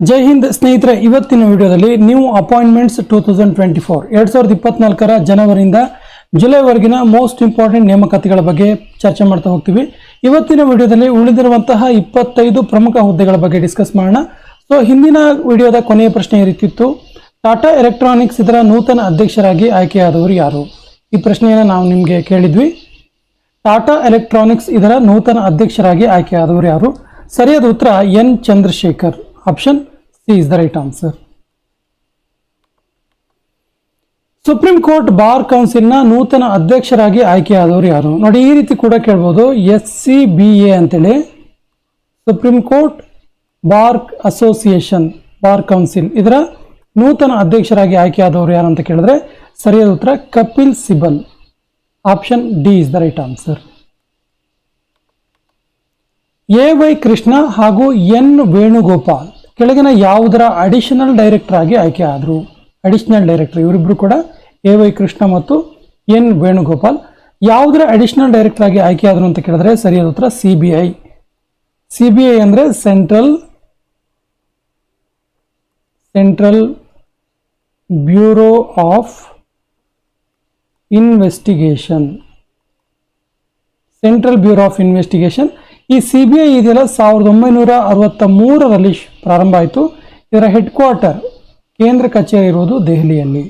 ಜೈ ಹಿಂದ್ ಸ್ನೇಹಿತರೆ, ಇವತ್ತಿನ ವಿಡಿಯೋದಲ್ಲಿ new appointments two thousand twenty four, ಎರಡು ಸಾವಿರದ ಇಪ್ಪತ್ನಾಲ್ಕರ ಜನವರಿಯಿಂದ ಜುಲೈವರೆಗಿನ ಮೋಸ್ಟ್ ಇಂಪಾರ್ಟೆಂಟ್ ನೇಮಕಾತಿಗಳ ಬಗ್ಗೆ ಚರ್ಚೆ ಮಾಡ್ತಾ ಹೋಗ್ತೀವಿ. ಇವತ್ತಿನ ವಿಡಿಯೋದಲ್ಲಿ ಉಳಿದಿರುವಂತಹ ಇಪ್ಪತ್ತೈದು ಪ್ರಮುಖ ಹುದ್ದೆಗಳ ಬಗ್ಗೆ ಡಿಸ್ಕಸ್ ಮಾಡೋಣ. ಸೊ ಹಿಂದಿನ ವಿಡಿಯೋದ ಕೊನೆಯ ಪ್ರಶ್ನೆ ಈ ರೀತಿ ಇತ್ತು ಟಾಟಾ ಎಲೆಕ್ಟ್ರಾನಿಕ್ಸ್ ಇದರ ನೂತನ ಅಧ್ಯಕ್ಷರಾಗಿ ಆಯ್ಕೆಯಾದವರು ಯಾರು? ಈ ಪ್ರಶ್ನೆಯನ್ನು ನಾವು ನಿಮಗೆ ಕೇಳಿದ್ವಿ. ಟಾಟಾ ಎಲೆಕ್ಟ್ರಾನಿಕ್ಸ್ ಇದರ ನೂತನ ಅಧ್ಯಕ್ಷರಾಗಿ ಆಯ್ಕೆಯಾದವರು ಯಾರು? ಸರಿಯಾದ ಉತ್ತರ N Chandrashekar. Option C is the right answer supreme court bar ಕೌನ್ಸಿಲ್ನ ನೂತನ ಅಧ್ಯಕ್ಷರಾಗಿ ಆಯ್ಕೆಯಾದವರು ಯಾರು? ನೋಡಿ, ಈ ರೀತಿ ಕೂಡ ಕೇಳ್ಬೋದು. ಎಸ್ ಸಿ ಬಿ ಎ ಅಂತೇಳಿ. Supreme court bar association bar council ಇದರ ನೂತನ ಅಧ್ಯಕ್ಷರಾಗಿ ಆಯ್ಕೆಯಾದವರು ಯಾರು ಅಂತ ಕೇಳಿದ್ರೆ ಸರಿಯಾದ ಉತ್ತರ Kapil Sibal. Option D is the right answer A Y Krishna ಹಾಗೂ ಎನ್. ವೇಣುಗೋಪಾಲ್. ಕೆಳಗಿನ ಯಾವುದರ ಅಡಿಷನಲ್ ಡೈರೆಕ್ಟರ್ ಆಗಿ ಆಯ್ಕೆ ಆದರು. ಅಡಿಷನಲ್ ಡೈರೆಕ್ಟರ್ ಇವರಿಬ್ಬರು ಕೂಡ ಎ ವೈ ಕೃಷ್ಣ ಮತ್ತು ಎನ್ ವೇಣುಗೋಪಾಲ್. ಯಾವುದರ ಅಡಿಷನಲ್ ಡೈರೆಕ್ಟರ್ ಆಗಿ ಆಯ್ಕೆ ಆದರು ಅಂತ ಕೇಳಿದ್ರೆ ಸರಿಯಾದ ಉತ್ತರ C B I C B I ಅಂದರೆ central central bureau of investigation central bureau of investigation ಈ ಸಿ ಬಿ ಐ ಇದೆಯಲ್ಲ ಸಾವಿರದ ಒಂಬೈನೂರ ಅರವತ್ತ ಮೂರರಲ್ಲಿ ಪ್ರಾರಂಭ ಆಯಿತು. ಇದರ ಹೆಡ್ ಕ್ವಾರ್ಟರ್ ಕೇಂದ್ರ ಕಚೇರಿ ಇರುವುದು ದೆಹಲಿಯಲ್ಲಿ.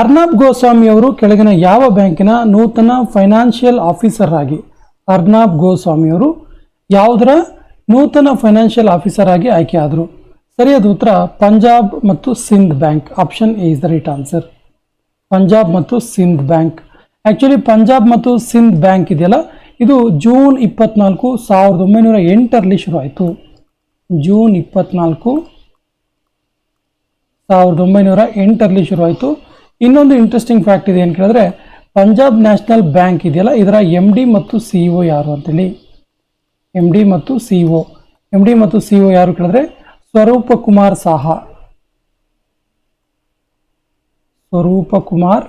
ಅರ್ನಾಬ್ ಗೋಸ್ವಾಮಿ ಅವರು ಕೆಳಗಿನ ಯಾವ ಬ್ಯಾಂಕಿನ ನೂತನ ಫೈನಾನ್ಷಿಯಲ್ ಆಫೀಸರ್ ಆಗಿ ಅರ್ನಾಬ್ ಗೋಸ್ವಾಮಿ ಅವರು ಯಾವುದರ ನೂತನ ಫೈನಾನ್ಷಿಯಲ್ ಆಫೀಸರ್ ಆಗಿ ಆಯ್ಕೆ ಆದರು? ಸರಿಯಾದ ಉತ್ತರ ಪಂಜಾಬ್ ಮತ್ತು Sind bank. Option A is the right answer Punjab ಮತ್ತು ಸಿಂಧ್ ಬ್ಯಾಂಕ್. ಆ್ಯಕ್ಚುಲಿ ಪಂಜಾಬ್ ಮತ್ತು ಸಿಂಧ್ ಬ್ಯಾಂಕ್ ಇದೆಯಲ್ಲ? ಇದು ಜೂನ್ ಇಪ್ಪತ್ನಾಲ್ಕು ಸಾವಿರದ ಒಂಬೈನೂರ ಎಂಟರಲ್ಲಿ ಶುರುವಾಯಿತು. ಜೂನ್ ಇಪ್ಪತ್ನಾಲ್ಕು ಸಾವಿರದ ಒಂಬೈನೂರ ಎಂಟರಲ್ಲಿ ಶುರುವಾಯಿತು. ಇನ್ನೊಂದು ಇಂಟ್ರೆಸ್ಟಿಂಗ್ ಫ್ಯಾಕ್ಟ್ ಇದೆ ಏನು ಕೇಳಿದ್ರೆ, ಪಂಜಾಬ್ ನ್ಯಾಷನಲ್ ಬ್ಯಾಂಕ್ ಇದೆಯಲ್ಲ, ಇದರ ಎಂ ಡಿ ಮತ್ತು ಸಿ ಒ ಯಾರು ಅಂತೇಳಿ. ಎಂ ಡಿ ಮತ್ತು ಸಿ ಒ ಎಂ ಡಿ ಮತ್ತು ಸಿ ಒ ಯಾರು ಕೇಳಿದ್ರೆ, ಸ್ವರೂಪ ಕುಮಾರ್ ಸಾಹಾ. ಸ್ವರೂಪ ಕುಮಾರ್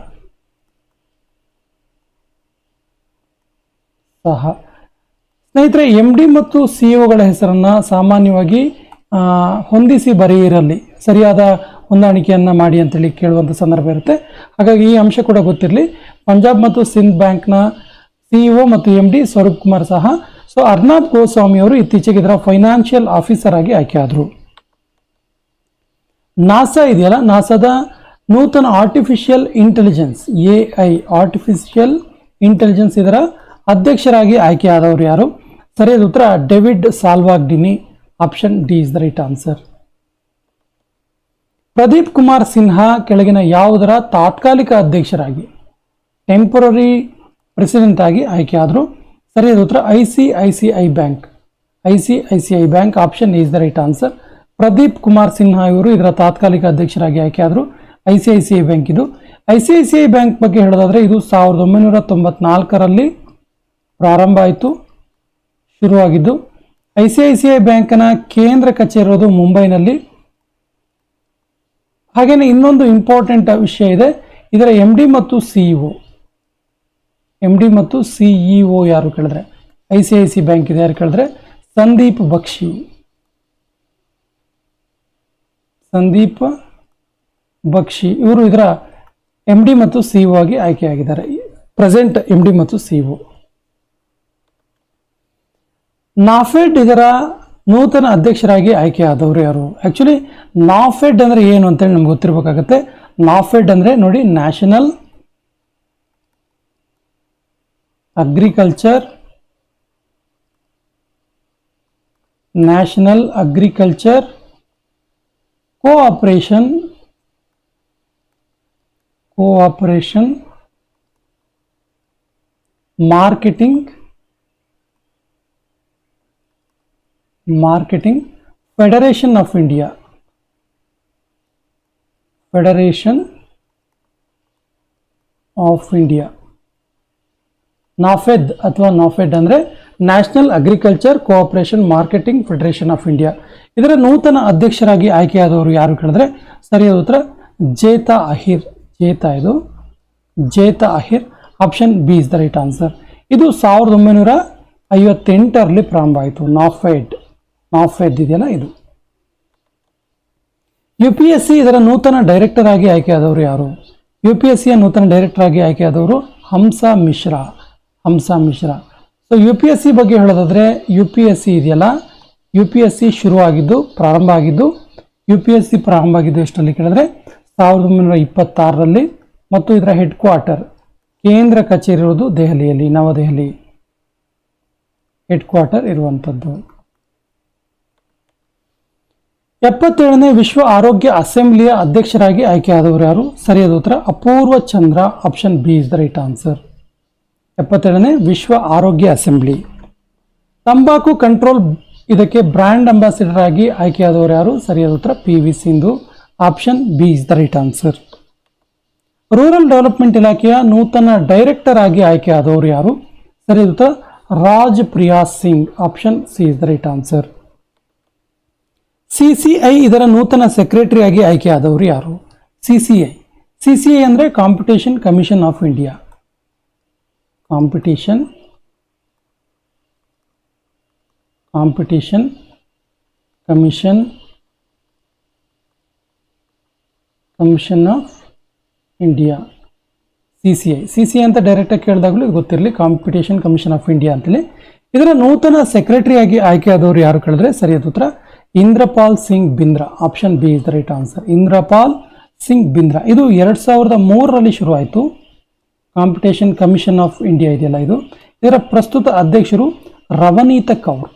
ಸಹ. ಸ್ನೇಹಿತರೆ ಎಂ ಡಿ ಮತ್ತು ಸಿ ಒಗಳ ಹೆಸರನ್ನು ಸಾಮಾನ್ಯವಾಗಿ ಹೊಂದಿಸಿ ಬರೆಯಿರಲಿ. ಸರಿಯಾದ ಹೊಂದಾಣಿಕೆಯನ್ನು ಮಾಡಿ ಅಂತೇಳಿ ಕೇಳುವಂಥ ಸಂದರ್ಭ ಇರುತ್ತೆ. ಹಾಗಾಗಿ ಈ ಅಂಶ ಕೂಡ ಗೊತ್ತಿರಲಿ. ಪಂಜಾಬ್ ಮತ್ತು ಸಿಂಧ್ ಬ್ಯಾಂಕ್ನ ಸಿಇಒ ಮತ್ತು ಎಂ ಡಿ ಸ್ವರೂಪ್ ಕುಮಾರ್ ಸಹ, ಸೊ ಅರ್ನಾಬ್ ಗೋಸ್ವಾಮಿ ಅವರು ಇತ್ತೀಚೆಗೆ ಇದರ ಫೈನಾನ್ಷಿಯಲ್ ಆಫೀಸರ್ ಆಗಿ ಆಯ್ಕೆಯಾದರು ನಾಸಾ ಇದೆಯಲ್ಲ? ನಾಸಾದ ನೂತನ artificial intelligence A I artificial intelligence ಇದರ ಅಧ್ಯಕ್ಷರಾಗಿ ಆಯ್ಕೆಯಾದವರು ಯಾರು? ಸರಿಯಾದ ಉತ್ತರ. David Salvagnini. Option D is the right answer. Pradeep Kumar Sinha ಕೆಳಗಿನ ಯಾವುದರ ತಾತ್ಕಾಲಿಕ ಅಧ್ಯಕ್ಷರಾಗಿ ಟೆಂಪರರಿ ಪ್ರೆಸಿಡೆಂಟ್ ಆಗಿ ಆಯ್ಕೆಯಾದರು? ಸರಿಯಾದ ಉತ್ತರ. I C I C I bank. I C I C I bank, option is the right answer. Pradeep Kumar Sinha ಇವರು ಇದರ ತಾತ್ಕಾಲಿಕ ಅಧ್ಯಕ್ಷರಾಗಿ ಆಯ್ಕೆಯಾದರು? I C I C I bank ಇದು. I C I C I bank ಬಗ್ಗೆ ಹೇಳೋದಾದರೆ ಇದು ಸಾವಿರದ ಒಂಬೈನೂರ ತೊಂಬತ್ನಾಲ್ಕರಲ್ಲಿ ಪ್ರಾರಂಭ ಆಯಿತು, ಶುರುವಾಗಿದ್ದು I C I C I ಬ್ಯಾಂಕ್ನ ಕೇಂದ್ರ ಕಚೇರಿ ಇರೋದು ಮುಂಬೈನಲ್ಲಿ. ಹಾಗೆಯೇ ಇನ್ನೊಂದು ಇಂಪಾರ್ಟೆಂಟ್ ವಿಷಯ ಇದೆ, ಇದರ ಎಂ ಡಿ ಮತ್ತು ಸಿಇಒ ಎಂ ಡಿ ಮತ್ತು ಸಿಇಒ ಯಾರು ಕೇಳಿದ್ರೆ? I C I C bank ಇದೆ ಯಾರು ಕೇಳಿದ್ರೆ? ಸಂದೀಪ್ ಬಕ್ಷಿ ಸಂದೀಪ್ ಬಕ್ಷಿ, ಇವರು ಇದರ ಎಂ ಡಿ ಮತ್ತು ಸಿಇಒ ಆಗಿ ಆಯ್ಕೆಯಾಗಿದ್ದಾರೆ. ಪ್ರೆಸೆಂಟ್ ಎಂ ಡಿ ಮತ್ತು ಸಿಇಒ ನಾಫೆಡ್ ಇದರ ನೂತನ ಅಧ್ಯಕ್ಷರಾಗಿ ಆಯ್ಕೆಯಾದವರು ಯಾರು? ಆ್ಯಕ್ಚುಲಿ ನಾಫೆಡ್ ಅಂದರೆ ಏನು ಅಂತೇಳಿ ನಮ್ಗೆ ಗೊತ್ತಿರಬೇಕಾಗತ್ತೆ. ನಾಫೆಡ್ ಅಂದರೆ ನೋಡಿ national agriculture national agriculture cooperation cooperation marketing marketing federation of India federation of India NAFED ಅಥವಾ ನಾಫೆಡ್ ಅಂದರೆ national agriculture cooperation marketing federation of India ಇದರ ನೂತನ ಅಧ್ಯಕ್ಷರಾಗಿ ಆಯ್ಕೆಯಾದವರು ಯಾರು ಕೇಳಿದ್ರೆ, ಸರಿಯಾದ ಉತ್ತರ ಜೇತಾ ಅಹಿರ್. ಜೇತಾ ಇದು? Jeta Ahir. Option B is the right answer ಇದು ಸಾವಿರದ ಒಂಬೈನೂರ ಐವತ್ತೆಂಟರಲ್ಲಿ ಪ್ರಾರಂಭ ಆಯಿತು. ನಾಫೆಡ್ ನಾಫೆದ್ ಇದೆಯಲ್ಲ ಇದು. ಯು ಪಿ ಎಸ್ ಸಿ ಇದರ ನೂತನ ಡೈರೆಕ್ಟರ್ ಆಗಿ ಆಯ್ಕೆಯಾದವರು ಯಾರು? ಯು ಪಿ ಎಸ್ ಸಿಯ ನೂತನ ಡೈರೆಕ್ಟರ್ ಆಗಿ ಆಯ್ಕೆಯಾದವರು Hansa Mishra. Hansa Mishra. So U P S C ಬಗ್ಗೆ ಹೇಳೋದಾದ್ರೆ ಯು ಪಿ ಎಸ್ ಸಿ ಇದೆಯಲ್ಲ? ಯು ಪಿ ಎಸ್ ಸಿ ಶುರುವಾಗಿದ್ದು, ಪ್ರಾರಂಭ ಆಗಿದ್ದು ಯು ಪಿ ಎಸ್ ಸಿ ಪ್ರಾರಂಭ ಆಗಿದ್ದು ಎಷ್ಟರಲ್ಲಿ ಕೇಳಿದ್ರೆ ಸಾವಿರದ ಒಂಬೈನೂರ ಇಪ್ಪತ್ತಾರರಲ್ಲಿ ಮತ್ತು ಇದರ ಹೆಡ್ ಕ್ವಾರ್ಟರ್ ಕೇಂದ್ರ ಕಚೇರಿ ಇರುವುದು ದೆಹಲಿಯಲ್ಲಿ, ನವದೆಹಲಿ. ಹೆಡ್ ಕ್ವಾರ್ಟರ್ ಇರುವಂಥದ್ದು. ಎಪ್ಪತ್ತೇಳನೇ ವಿಶ್ವ ಆರೋಗ್ಯ ಅಸೆಂಬ್ಲಿಯ ಅಧ್ಯಕ್ಷರಾಗಿ ಆಯ್ಕೆಯಾದವರು ಯಾರು? ಸರಿಯಾದ ಉತ್ತರ, Apurva Chandra option B is the right answer ಎಪ್ಪತ್ತೇಳನೇ ವಿಶ್ವ ಆರೋಗ್ಯ ಅಸೆಂಬ್ಲಿ. ತಂಬಾಕು ಕಂಟ್ರೋಲ್ ಇದಕ್ಕೆ ಬ್ರ್ಯಾಂಡ್ ಅಂಬಾಸಿಡರ್ ಆಗಿ ಆಯ್ಕೆಯಾದವರು ಯಾರು? ಸರಿಯಾದ ಉತ್ತರ P V Sindhu option B is the right answer rural development ಇಲಾಖೆಯ ನೂತನ ಡೈರೆಕ್ಟರ್ ಆಗಿ ಆಯ್ಕೆಯಾದವರು ಯಾರು? ಸರಿಯಾದ ಉತ್ತರ, Raj Priya Singh. Option C is the right answer CCI ಇದರ ನೂತನ ಸೆಕ್ರೆಟರಿಯಾಗಿ ಆಯ್ಕೆಯಾದವರು ಯಾರು? ಸಿಸಿಐ. ಸಿಸಿಐ ಅಂದರೆ competition commission of India competition competition commission commission of India C C I C C ಅಂತ ಡೈರೆಕ್ಟಾಗಿ ಕೇಳಿದಾಗಲೂ ಗೊತ್ತಿರಲಿ ಕಾಂಪಿಟೇಷನ್ ಕಮಿಷನ್ ಆಫ್ ಇಂಡಿಯಾ ಅಂತಲೇ ಇದರ ನೂತನ ಸೆಕ್ರೆಟರಿಯಾಗಿ ಆಯ್ಕೆಯಾದವರು ಯಾರು ಕೇಳಿದ್ರೆ ಸರಿಯಾದ ಉತ್ತರ Indrapal Singh Bindra option B is the right answer Indrapal Singh Bindra. ಇದು ಎರಡು ಸಾವಿರದ ಮೂರರಲ್ಲಿ ಶುರುವಾಯಿತು. ಕಾಂಪಿಟೇಷನ್ ಕಮಿಷನ್ ಆಫ್ ಇಂಡಿಯಾ ಇದೆಯಲ್ಲ ಇದು. ಇದರ ಪ್ರಸ್ತುತ ಅಧ್ಯಕ್ಷರು ರವನೀತ ಕೌರ್.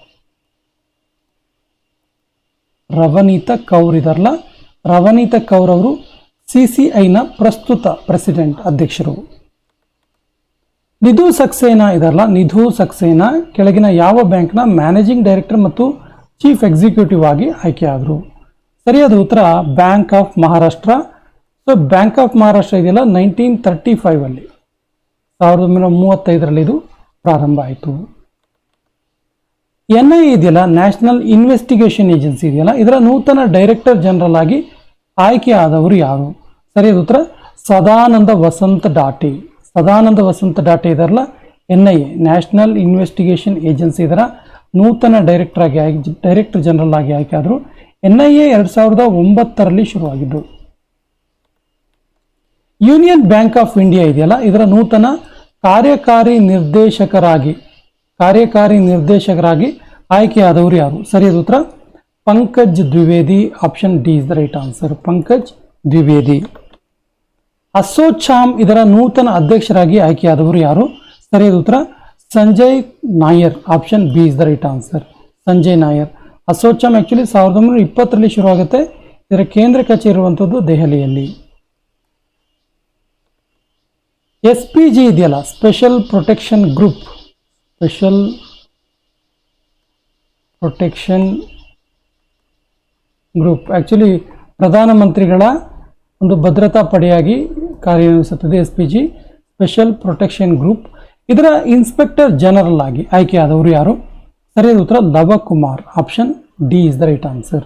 ರವನೀತ ಕೌರ್ ಇದಾರಲ್ಲ. ರವನೀತ ಕೌರ್ ಅವರು ಸಿ ಸಿ ಐನ ಪ್ರಸ್ತುತ ಪ್ರೆಸಿಡೆಂಟ್ ಅಧ್ಯಕ್ಷರು. ನಿಧು ಸಕ್ಸೇನಾ ಇದಾರಲ್ಲ. ನಿಧು ಸಕ್ಸೇನಾ ಕೆಳಗಿನ ಯಾವ ಬ್ಯಾಂಕ್ನ ಮ್ಯಾನೇಜಿಂಗ್ ಡೈರೆಕ್ಟರ್ ಮತ್ತು ಚೀಫ್ ಎಕ್ಸಿಕ್ಯೂಟಿವ್ ಆಗಿ ಆಯ್ಕೆಯಾದರು ಸರಿಯಾದ ಉತ್ತರ bank of Maharashtra so bank of Maharashtra ಇದೆಯಲ್ಲ ನೈನ್ಟೀನ್ ತರ್ಟಿ ಫೈವಲ್ಲಿ ಸಾವಿರದ ಒಂಬೈನೂರ ಮೂವತ್ತೈದರಲ್ಲಿ ಇದು ಪ್ರಾರಂಭ ಆಯಿತು. ಎನ್ ಐ ಇದೆಯಲ್ಲ ನ್ಯಾಷನಲ್ ಇನ್ವೆಸ್ಟಿಗೇಷನ್ ಏಜೆನ್ಸಿ ಇದೆಯಲ್ಲ, ಇದರ ನೂತನ ಡೈರೆಕ್ಟರ್ ಜನರಲ್ ಆಗಿ ಆಯ್ಕೆಯಾದವರು ಯಾರು? ಸರಿಯಾದ ಉತ್ತರ, Sadanand Vasant Date. Sadanand Vasant Date ಇದರಲ್ಲ N I A national investigation agency ಇದರ ನೂತನ ಡೈರೆಕ್ಟರ್ ಆಗಿ ಡೈರೆಕ್ಟರ್ ಜನರಲ್ ಆಗಿ ಆಯ್ಕೆಯಾದರು ಎನ್ ಐ ಎ ಎರಡು ಸಾವಿರದ ಒಂಬತ್ತರಲ್ಲಿ ಶುರುವಾಗಿದ್ದು. ಯೂನಿಯನ್ ಬ್ಯಾಂಕ್ ಆಫ್ ಇಂಡಿಯಾ ಇದೆಯಲ್ಲ? ಇದರ ನೂತನ ಕಾರ್ಯಕಾರಿ ನಿರ್ದೇಶಕರಾಗಿ ಕಾರ್ಯಕಾರಿ ನಿರ್ದೇಶಕರಾಗಿ ಆಯ್ಕೆಯಾದವರು ಯಾರು? ಸರಿಯಾದ ಉತ್ತರ. Pankaj Dwivedi option D is the right answer Pankaj Dwivedi. ASSOCHAM ಇದರ ನೂತನ ಅಧ್ಯಕ್ಷರಾಗಿ ಆಯ್ಕೆಯಾದವರು ಯಾರು? ಸರಿಯಾದ ಉತ್ತರ. Sanjay Nair option B is the right answer Sanjay Nair. ASSOCHAM actually ಸಾವಿರದ ಒಂಬೈನೂರ ಇಪ್ಪತ್ತರಲ್ಲಿ ಶುರುವಾಗುತ್ತೆ ಇದರ ಕೇಂದ್ರ ಕಚೇರಿ ಇರುವಂಥದ್ದು ದೆಹಲಿಯಲ್ಲಿ. ಎಸ್ ಪಿ ಜಿ ಇದೆಯಲ್ಲ special protection group special protection group actually ಪ್ರಧಾನಮಂತ್ರಿಗಳ ಒಂದು ಭದ್ರತಾ ಪಡೆಯಾಗಿ ಕಾರ್ಯನಿರ್ವಹಿಸುತ್ತದೆ S P G special protection group ಇದರ ಇನ್ಸ್ಪೆಕ್ಟರ್ ಜನರಲ್ ಆಗಿ ಆಯ್ಕೆಯಾದವರು ಯಾರು? ಸರಿಯಾದ ಉತ್ತರ, Lavkumar. Option D is the right answer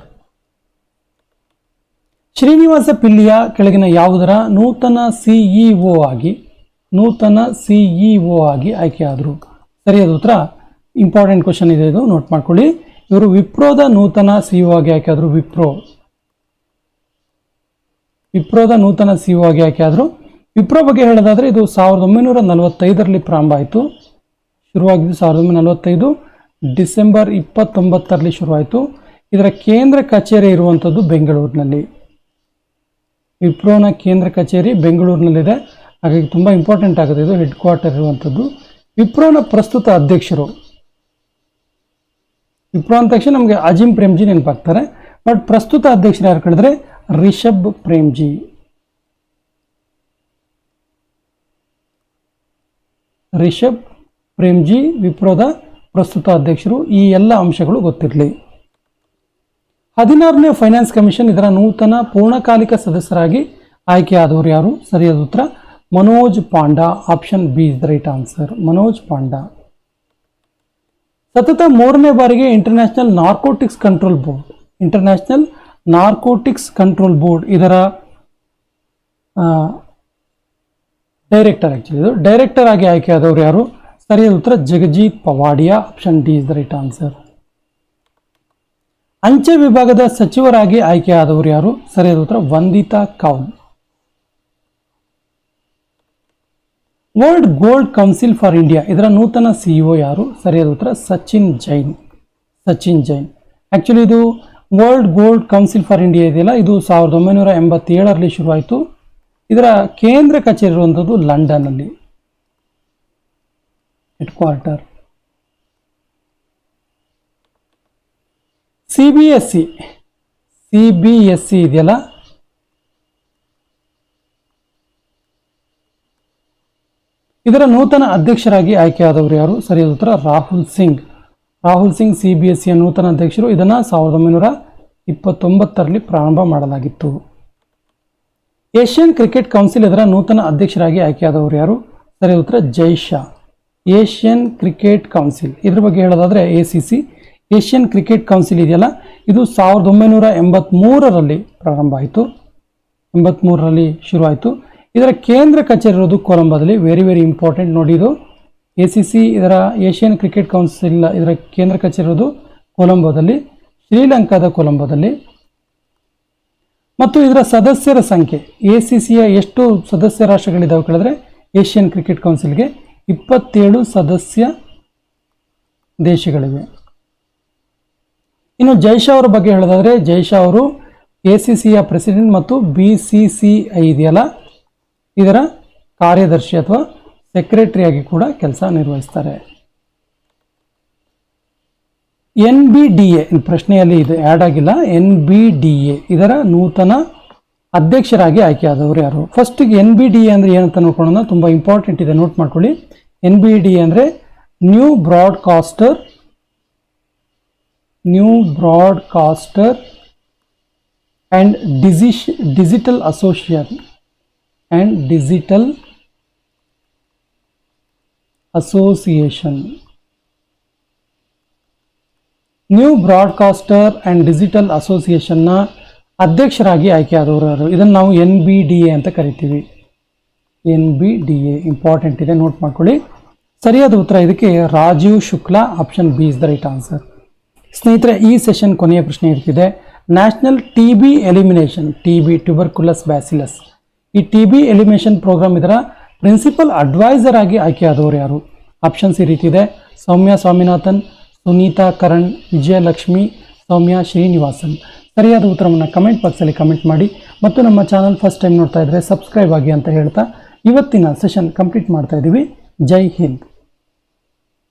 Srinivasa ಪಿಲ್ಲಿಯ ಕೆಳಗಿನ ಯಾವುದರ ನೂತನ ಸಿಇಒ ಆಗಿ, ನೂತನ ಸಿಇಒ ಆಗಿ ಆಯ್ಕೆಯಾದರು? ಸರಿಯಾದ ಉತ್ತರ ಇಂಪಾರ್ಟೆಂಟ್ ಕ್ವಶನ್ ಇದೆ ಇದು. ನೋಟ್ ಮಾಡ್ಕೊಳ್ಳಿ. ಇವರು ವಿಪ್ರೋದ ನೂತನ ಸಿಇಒ ಆಗಿ ಆಯ್ಕೆಯಾದರು. ವಿಪ್ರೋ. ವಿಪ್ರೋದ ನೂತನ ಸಿಇಒ ಆಗಿ ಆಯ್ಕೆಯಾದರು. ವಿಪ್ರೋ ಬಗ್ಗೆ ಹೇಳೋದಾದರೆ ಇದು ಸಾವಿರದ ಒಂಬೈನೂರ ನಲವತ್ತೈದರಲ್ಲಿ ಪ್ರಾರಂಭ ಆಯಿತು. ಶುರುವಾಗಿದ್ದು ಸಾವಿರದ ಒಂಬೈನೂರ ನಲವತ್ತೈದು. ಡಿಸೆಂಬರ್ ಇಪ್ಪತ್ತೊಂಬತ್ತರಲ್ಲಿ ಶುರುವಾಯಿತು. ಇದರ ಕೇಂದ್ರ ಕಚೇರಿ ಇರುವಂಥದ್ದು ಬೆಂಗಳೂರಿನಲ್ಲಿ. ವಿಪ್ರೋನ ಕೇಂದ್ರ ಕಚೇರಿ ಬೆಂಗಳೂರಿನಲ್ಲಿದೆ. ಹಾಗಾಗಿ ತುಂಬ ಇಂಪಾರ್ಟೆಂಟ್ ಆಗುತ್ತೆ. ಇದು ಹೆಡ್ ಕ್ವಾರ್ಟರ್ ಇರುವಂಥದ್ದು. ವಿಪ್ರೋನ ಪ್ರಸ್ತುತ ಅಧ್ಯಕ್ಷರು. ವಿಪ್ರೋ ಅಂದ ತಕ್ಷಣ ನಮಗೆ ಅಜಿಮ್ ಪ್ರೇಮ್ಜಿ ನೆನಪಾಗ್ತಾರೆ. ಬಟ್ ಪ್ರಸ್ತುತ ಅಧ್ಯಕ್ಷರು ಯಾರು ಕೇಳಿದ್ರೆ ರಿಷಬ್ ಪ್ರೇಮ್ಜಿ. ರಿಷಬ್, ಪ್ರೇಮ್ಜಿ, ವಿಪ್ರೋದ ಪ್ರಸ್ತುತ ಅಧ್ಯಕ್ಷರು ಈ ಎಲ್ಲ ಅಂಶಗಳು ಗೊತ್ತಿರಲಿ. ಹದಿನಾರನೇ ಫೈನಾನ್ಸ್ ಕಮಿಷನ್ ಇದರ ನೂತನ ಪೂರ್ಣಕಾಲಿಕ ಸದಸ್ಯರಾಗಿ ಆಯ್ಕೆಯಾದವರು ಯಾರು? ಸರಿಯಾದ ಉತ್ತರ, Manoj Panda. Option B is the right answer. Manoj Panda. ಸತತ ಮೂರನೇ ಬಾರಿಗೆ international narcotics control board. International narcotics control board ಇದರ ಡೈರೆಕ್ಟರ್ ಆ್ಯಕ್ಚುಲಿ ಇದು ಡೈರೆಕ್ಟರ್ ಆಗಿ ಆಯ್ಕೆಯಾದವರು ಯಾರು? ಸರಿಯಾದ ಉತ್ತರ Jagjit Pawadia option D is the right answer ಅಂಚೆ ವಿಭಾಗದ ಸಚಿವರಾಗಿ ಆಯ್ಕೆಯಾದವರು ಯಾರು? ಸರಿಯಾದ ಉತ್ತರ Vandita Kaul. World gold council for India ಇದರ ನೂತನ ಸಿಇಒ ಯಾರು? ಸರಿಯಾದ ಉತ್ತರ ಸಚಿನ್ ಜೈನ್. ಸಚಿನ್ ಜೈನ್. ಆ್ಯಕ್ಚುಲಿ ಇದು world gold council for India ಇದೆಯಲ್ಲ? ಇದು ಸಾವಿರದ ಒಂಬೈನೂರ ಎಂಬತ್ತೇಳರಲ್ಲಿ ಶುರುವಾಯಿತು. ಇದರ ಕೇಂದ್ರ ಕಚೇರಿ ಇರುವಂಥದ್ದು ಲಂಡನ್ನಲ್ಲಿ. Headquarter C B S C C B S C ಇದೆಯಲ್ಲ? ಇದರ ನೂತನ ಅಧ್ಯಕ್ಷರಾಗಿ ಆಯ್ಕೆಯಾದವರು ಯಾರು? ಸರಿಯಾದ ಉತ್ತರ Rahul Singh. Rahul Singh C B S ಸಿಯ ನೂತನ ಅಧ್ಯಕ್ಷರು. ಇದನ್ನು ಸಾವಿರದ ಒಂಬೈನೂರ ಇಪ್ಪತ್ತೊಂಬತ್ತರಲ್ಲಿ ಪ್ರಾರಂಭ ಮಾಡಲಾಗಿತ್ತು. ಏಷ್ಯನ್ ಕ್ರಿಕೆಟ್ ಕೌನ್ಸಿಲ್ ಇದರ ನೂತನ ಅಧ್ಯಕ್ಷರಾಗಿ ಆಯ್ಕೆಯಾದವರು ಯಾರು? ಸರಿ, ಉತ್ತರ Jay Shah. Asian cricket council. ಇದ್ರ ಬಗ್ಗೆ ಹೇಳೋದಾದರೆ A C C Asian cricket council ಇದೆಯಲ್ಲ? ಇದು ಸಾವಿರದ ಒಂಬೈನೂರ ಎಂಬತ್ತ್ಮೂರರಲ್ಲಿ ಪ್ರಾರಂಭ ಆಯಿತು. ಎಂಬತ್ತ್ಮೂರರಲ್ಲಿ ಶುರುವಾಯಿತು ಇದರ ಕೇಂದ್ರ ಕಚೇರಿ ಇರೋದು ಕೊಲಂಬೋದಲ್ಲಿ. ವೆರಿ ವೆರಿ ಇಂಪಾರ್ಟೆಂಟ್ ನೋಡಿ ಇದು. ಎ ಸಿ ಸಿ ಇದರ ಏಷ್ಯನ್ ಕ್ರಿಕೆಟ್ ಕೌನ್ಸಿಲ್, ಇದರ ಕೇಂದ್ರ ಕಚೇರಿ ಇರೋದು ಕೊಲಂಬೋದಲ್ಲಿ, ಶ್ರೀಲಂಕಾದ ಕೊಲಂಬೋದಲ್ಲಿ. ಮತ್ತು ಇದರ ಸದಸ್ಯರ ಸಂಖ್ಯೆ, ಎ ಸಿ ಸಿಯ ಎಷ್ಟು ಸದಸ್ಯ ರಾಷ್ಟ್ರಗಳಿದ್ದಾವೆ ಕೇಳಿದ್ರೆ, ಏಷ್ಯನ್ ಕ್ರಿಕೆಟ್ ಕೌನ್ಸಿಲ್ಗೆ ಇಪ್ಪತ್ತೇಳು ಸದಸ್ಯ ದೇಶಗಳಿವೆ. ಇನ್ನು ಜೈಶಾ ಅವರ ಬಗ್ಗೆ ಹೇಳೋದಾದರೆ ಜೈಶಾ ಅವರು ಎ ಸಿ ಸಿಯ ಪ್ರೆಸಿಡೆಂಟ್ ಮತ್ತು ಬಿ ಸಿ ಸಿ ಐ ಇದೆಯಲ್ಲ, ಇದರ ಕಾರ್ಯದರ್ಶಿ ಅಥವಾ ಸೆಕ್ರೆಟರಿಯಾಗಿ ಕೂಡ ಕೆಲಸ ನಿರ್ವಹಿಸ್ತಾರೆ. ಎನ್ ಬಿ ಡಿ ಎ ಪ್ರಶ್ನೆಯಲ್ಲಿ ಇದು ಆ್ಯಡ್ ಆಗಿಲ್ಲ. ಎನ್ ಬಿ ಡಿ ಎ, ಇದರ ನೂತನ ಅಧ್ಯಕ್ಷರಾಗಿ ಆಯ್ಕೆಯಾದವರು ಯಾರು? ಫಸ್ಟಿಗೆ ಎನ್ ಬಿ ಡಿ ಎ ಅಂದರೆ ಏನಂತ ನೋಡ್ಕೊಳ್ಳೋಣ. ತುಂಬ ಇಂಪಾರ್ಟೆಂಟ್ ಇದೆ ನೋಟ್ ಮಾಡ್ಕೊಳ್ಳಿ. ಎನ್ ಬಿ ಡಿ ಅಂದರೆ new broadcaster new broadcaster and ಡಿಜಿಶ್ digital associate and digital association new broadcaster and digital ಅಸೋಸಿಯೇಷನ್ನ ಅಧ್ಯಕ್ಷರಾಗಿ ಆಯ್ಕೆಯಾದವರು ಯಾರು ಇದನ್ನು ನಾವು ಎನ್ ಬಿ ಡಿ ಎ ಅಂತ ಕರಿತೀವಿ. N B D A important ಇದೆ ನೋಟ್ ಮಾಡ್ಕೊಳ್ಳಿ. ಸರಿಯಾದ ಉತ್ತರ ಇದಕ್ಕೆ Rajeev Shukla option B is the right answer ಸ್ನೇಹಿತರೆ, ಈ ಸೆಷನ್ ಕೊನೆಯ ಪ್ರಶ್ನೆ ಇರ್ತಿದೆ national T B elimination T B tuberculosis bacillus ಈ ಟಿ ಬಿ ಎಲಿಮಿನೇಷನ್ ಪ್ರೋಗ್ರಾಮ್ ಇದರ ಪ್ರಿನ್ಸಿಪಲ್ ಅಡ್ವೈಸರ್ ಆಗಿ ಆಯ್ಕೆಯಾದವರು ಯಾರು? ಆಪ್ಷನ್ಸ್ ಈ ರೀತಿ ಇದೆ. ಸೌಮ್ಯ ಸ್ವಾಮಿನಾಥನ್ ಸುನೀತಾ ಕರಣ್ ವಿಜಯಲಕ್ಷ್ಮಿ, ಸೌಮ್ಯ ಶ್ರೀನಿವಾಸನ್. ಸರಿಯಾದ ಉತ್ತರವನ್ನು ಕಮೆಂಟ್ ಬಾಕ್ಸಲ್ಲಿ ಕಮೆಂಟ್ ಮಾಡಿ ಮತ್ತು ನಮ್ಮ ಚಾನಲ್ ಫಸ್ಟ್ ಟೈಮ್ ನೋಡ್ತಾ ಇದ್ದರೆ ಸಬ್ಸ್ಕ್ರೈಬ್ ಆಗಿ ಅಂತ ಹೇಳ್ತಾ ಇವತ್ತಿನ ಸೆಷನ್ ಕಂಪ್ಲೀಟ್ ಮಾಡ್ತಾ ಇದ್ದೀವಿ ಜೈ ಹಿಂದ್.